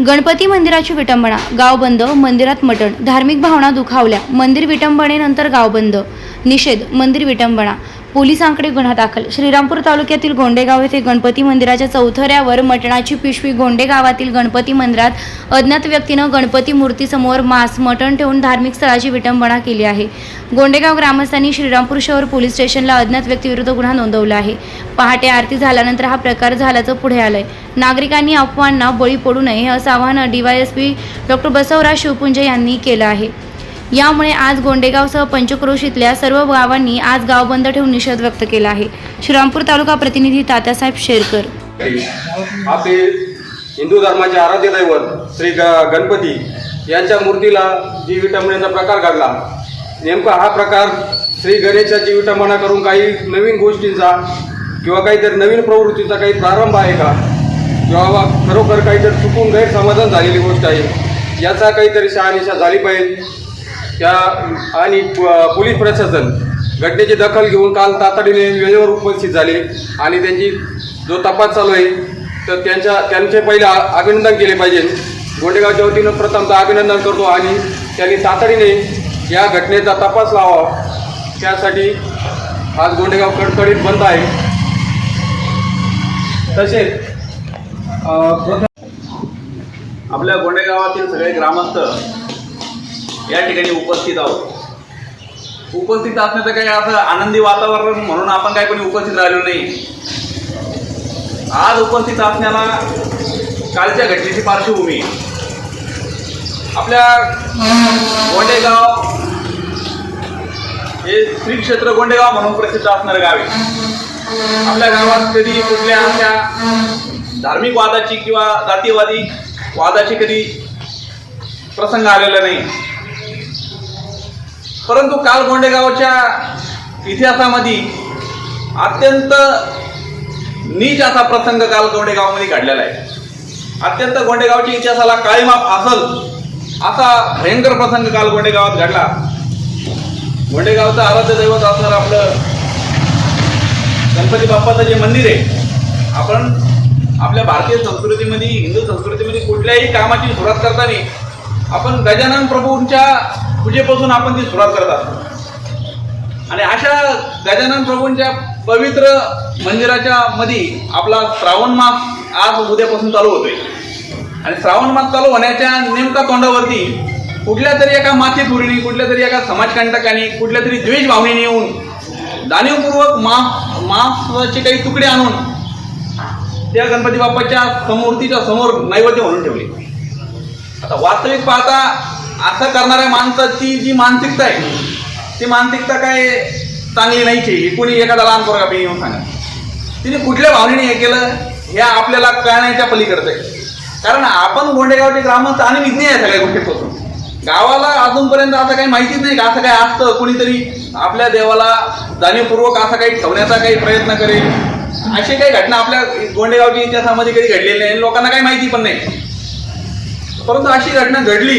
गणपती मंदिराची विटंबना गाव बंद मंदिरात मटण धार्मिक भावना दुखावल्या मंदिर विटंबनेनंतर गाव बंद. निषेध मंदिर विटंबना. पोलिसांकडे गुन्हा दाखल. श्रीरामपूर तालुक्यातील गोंडेगाव येथे गणपती मंदिराच्या चौथऱ्यावर मटणाची पिशवी गोंडेगावातील गणपती मंदिरात अज्ञात व्यक्तीनं गणपती मूर्तीसमोर मांस मटण ठेवून धार्मिक स्थळाची विटंबना केली आहे. गोंडेगाव ग्रामस्थांनी श्रीरामपूर शहर पोलीस स्टेशनला अज्ञात व्यक्तीविरुद्ध गुन्हा नोंदवला आहे. पहाटे आरती झाल्यानंतर हा प्रकार झाल्याचं पुढे आलंय. नागरिकांनी अफवांना बळी पडू नये असं आवाहन डीवायएसपी डॉक्टर बसवराज शिवपुंजे यांनी केलं आहे. यामुळे आज गोंडेगावसह पंचक्रोशीतल्या सर्व गावांनी आज गाव बंद ठेवून निषेध व्यक्त केला आहे. श्रीरामपूर तालुका प्रतिनिधी तात्यासाहेब शेरकर. आपले हिंदू धर्माचे आराध्य दैवत श्री ग गणपती यांच्या मूर्तीला जी विटंबनेचा प्रकार घडला. नेमका हा प्रकार श्री गणेशाची विटंबना करून काही नवीन गोष्टींचा किंवा काहीतरी नवीन प्रवृत्तीचा काही प्रारंभ आहे का? किंवा बा खरोखर काहीतरी चुकून गैरसमाधान झालेली गोष्ट आहे. याचा काहीतरी शहानिशा झाली पाहिजे. त्या आणि प- पोलीस प्रशासन घटनेची दखल घेऊन काल तातडीने वेळेवर उपस्थित झाले आणि त्यांची जो तपास चालू आहे तर त्यांच्या त्यांचे पहिले आ- अभिनंदन केले पाहिजे. गोंडेगावच्या वतीनं प्रथमतः अभिनंदन करतो आणि त्यांनी तातडीने या घटनेचा तपास लावा त्यासाठी आज गोंडेगाव कडकडीत बंद आहे. तसेच प्रथम आपल्या गोंडेगावातील सगळे ग्रामस्थ या ठिकाणी उपस्थित आहोत. उपस्थित असण्याचं काही असं आनंदी वातावरण म्हणून आपण काही कोणी उपस्थित राहिलो नाही. आज उपस्थित असण्याला कालच्या घटनेची पार्श्वभूमी. आपल्या गोंडेगाव हे श्री क्षेत्र गोंडेगाव म्हणून प्रसिद्ध असणारं गाव आहे. आपल्या गावात कधी कुठल्या अशा धार्मिक वादाची किंवा जातीयवादी वादाची कधी प्रसंग आलेला नाही. परंतु काल गोंडेगावच्या इतिहासामध्ये अत्यंत नीच असा प्रसंग काल गोंडेगावमध्ये घडलेला आहे. अत्यंत गोंडेगावच्या इतिहासाला काळीमाप असल असा भयंकर प्रसंग काल गोंडेगावात घडला. गोंडेगावचं आराध्य दैवत असणारं आपलं गणपती बाप्पाचं जे मंदिर आहे आपण आपल्या भारतीय संस्कृतीमध्ये हिंदू संस्कृतीमध्ये कुठल्याही कामाची सुरुवात करताना आपण गजानन प्रभूंच्या पूजेपासून आपण ती सुरुवात करत असतो. आणि अशा गजानन प्रभूंच्या पवित्र मंदिराच्या मध्ये आपला श्रावण मास आज उद्यापासून चालू होतोय. आणि श्रावण मास चालू होण्याच्या नेमका तोंडावरती कुठल्या तरी एका माथेपुरीने कुठल्या तरी एका समाजकंटकाने कुठल्या तरी द्वेष भावनेने येऊन जाणीवपूर्वक मास मांसाचे काही तुकडे आणून त्या गणपती बाप्पाच्या समूर्तीच्या समोर नैवेद्य म्हणून ठेवले. आता वास्तविक पाहता असं करणाऱ्या माणसाची जी मानसिकता आहे ती मानसिकता काय चांगली नाहीची. कुणी कोणी एखादा लहान पोरगा पिणी येऊन सांगा. तिने कुठल्या भावनेने हे केलं हे आपल्याला कळण्याच्या पलीकडचं आहे. कारण आपण गोंडेगावचे ग्रामस्थ आणि विज्ञ आहे सगळ्या गोष्टीपासून. गावाला अजूनपर्यंत असं काही माहितीच नाही का असं काय असतं कुणीतरी आपल्या देवाला जाणीवपूर्वक असं काही ठेवण्याचा काही प्रयत्न करेल. अशी काही घटना आपल्या गोंडेगावच्या इतिहासामध्ये कधी घडलेली नाही लोकांना काही माहिती पण नाही. परंतु अशी घटना घडली